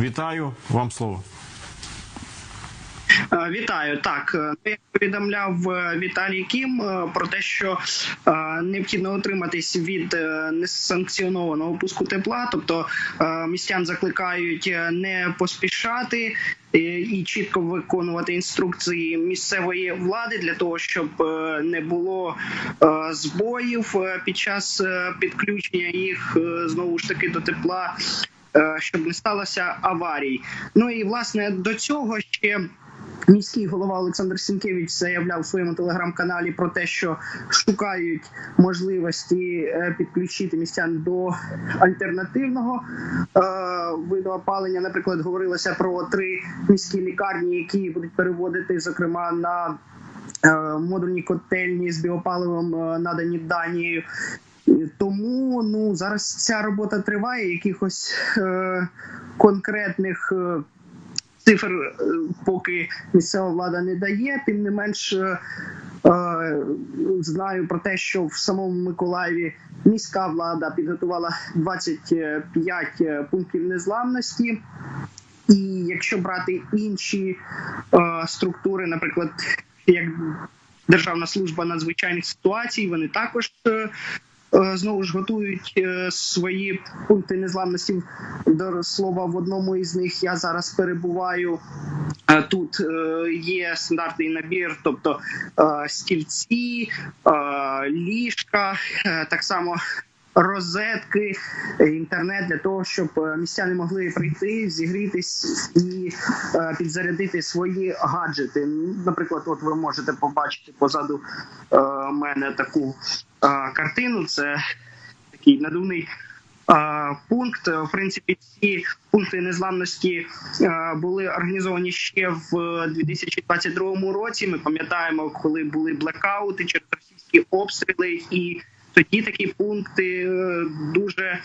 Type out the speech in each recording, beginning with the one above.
Вітаю вам слово. Е, Вітаю. Так, е, я повідомляв е, Віталій Кім про те, що необхідно утриматись від несанкціонованого пуску тепла, тобто містян закликають не поспішати і чітко виконувати інструкції місцевої влади для того, щоб не було збоїв під час підключення їх знову ж таки до тепла. Е, Щоб не сталося аварій. Ну і власне до цього ще Міський голова Олександр Сінкевич заявляв у своєму телеграм-каналі про те, що шукають можливості е, підключити містян до альтернативного е, виду опалення. Наприклад, говорилося про три міські лікарні, які будуть переводити, зокрема, на е, модульні котельні з біопаливом, надані Данією. Тому ну зараз ця робота триває. Якихось е, конкретних. Е, цифр е, поки місцева влада не дає. Тим не менш, е, е, знаю про те, що в самому Миколаєві міська влада підготувала 25 пунктів незламності. І якщо брати інші е, структури, наприклад, як Державна служба надзвичайних ситуацій, вони також е, е, знову ж готують е, свої пункти незламності. До слова, в одному із них я зараз перебуваю. Е, Тут е, є стандартний набір, тобто е, стільці, е, ліжка, е, так само розетки, е, інтернет для того, щоб е, містяни могли прийти, зігрітись і е, підзарядити свої гаджети. Наприклад, от ви можете побачити позаду е, мене таку е, картину. Це такий надувний. Пункт в принципі ці пункти незламності були організовані ще в 2022 році. Ми пам'ятаємо, коли були блекаути через російські обстріли, і тоді такі пункти е, дуже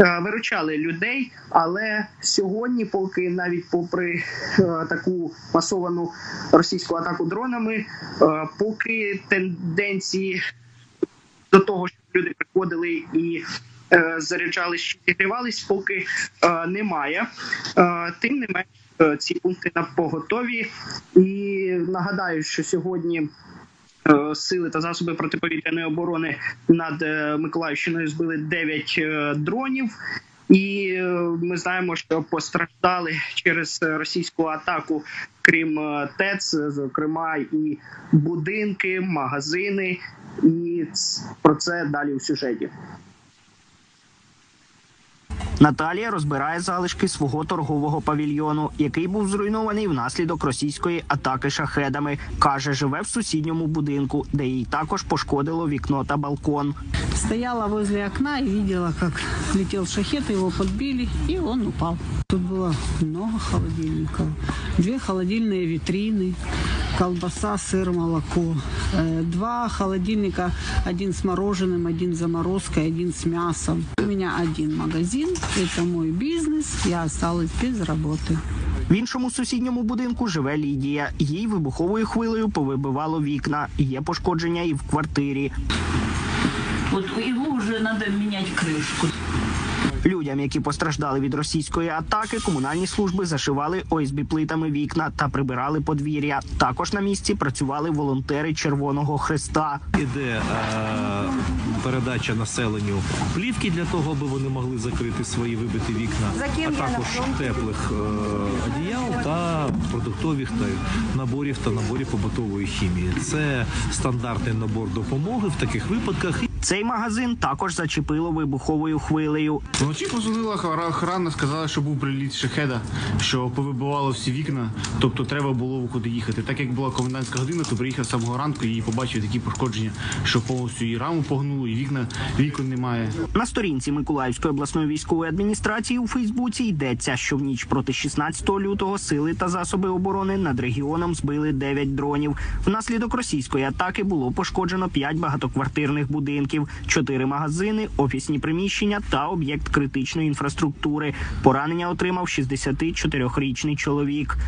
е, виручали людей. Але сьогодні, поки навіть попри е, таку масовану російську атаку дронами, поки тенденції до того, щоб люди приходили і е, заряджались зігрівались, поки е, немає. Е, тим не менш, е, ці пункти на поготові. І нагадаю, що сьогодні. е, Сили та засоби протиповітряної оборони над е, Миколаївщиною збили 9 е, дронів, і е, ми знаємо, що постраждали через е, російську атаку, крім е, ТЕЦ, зокрема і будинки, магазини. І про це далі у сюжеті. Наталія розбирає залишки свого торгового павільйону, який був зруйнований внаслідок російської атаки шахедами. каже, живе в сусідньому будинку, де їй також пошкодило вікно та балкон. Стояла возле окна и видела, как летел шахет, его подбили, и он упал. Тут было много холодильников. Две холодильные витрины, колбаса, сыр, молоко. Э, Два холодильника, один с мороженым, один с заморозкой, один с мясом. У меня один магазин, это мой бизнес, я осталась без работы. В іншому сусідньому будинку живе Лідія. Їй вибуховою хвилею повибивало вікна. Є пошкодження і в квартирі. Вот его уже надо менять крышку. Людям, які постраждали від російської атаки, комунальні служби зашивали ОСБ плитами вікна та прибирали подвір'я. Також на місці працювали волонтери Червоного Христа. Іде е, передача населенню плівки для того, аби вони могли закрити свої вибиті вікна, а також теплих е, одіял та продуктових та наборів та наборів побутової хімії. Це стандартний набор допомоги в таких випадках. Цей магазин також зачепило вибуховою хвилею. Вночі позвонила охра- охрана, сказала, що був приліт шахеда, що повибивало всі вікна, тобто треба було куди їхати. Так як була комендантська година, то приїхав з самого ранку і побачив такі пошкодження, що повністю і раму погнуло, і вікна вікон немає. На сторінці Миколаївської обласної військової адміністрації у Фейсбуці йдеться, що в ніч проти 16 лютого сили та засоби оборони над регіоном збили 9 дронів. Внаслідок російської атаки було пошкоджено 5 багатоквартирних будинків, 4 магазини, офісні приміщення та об'єкт критичної інфраструктури. Поранення отримав 64-річний чоловік.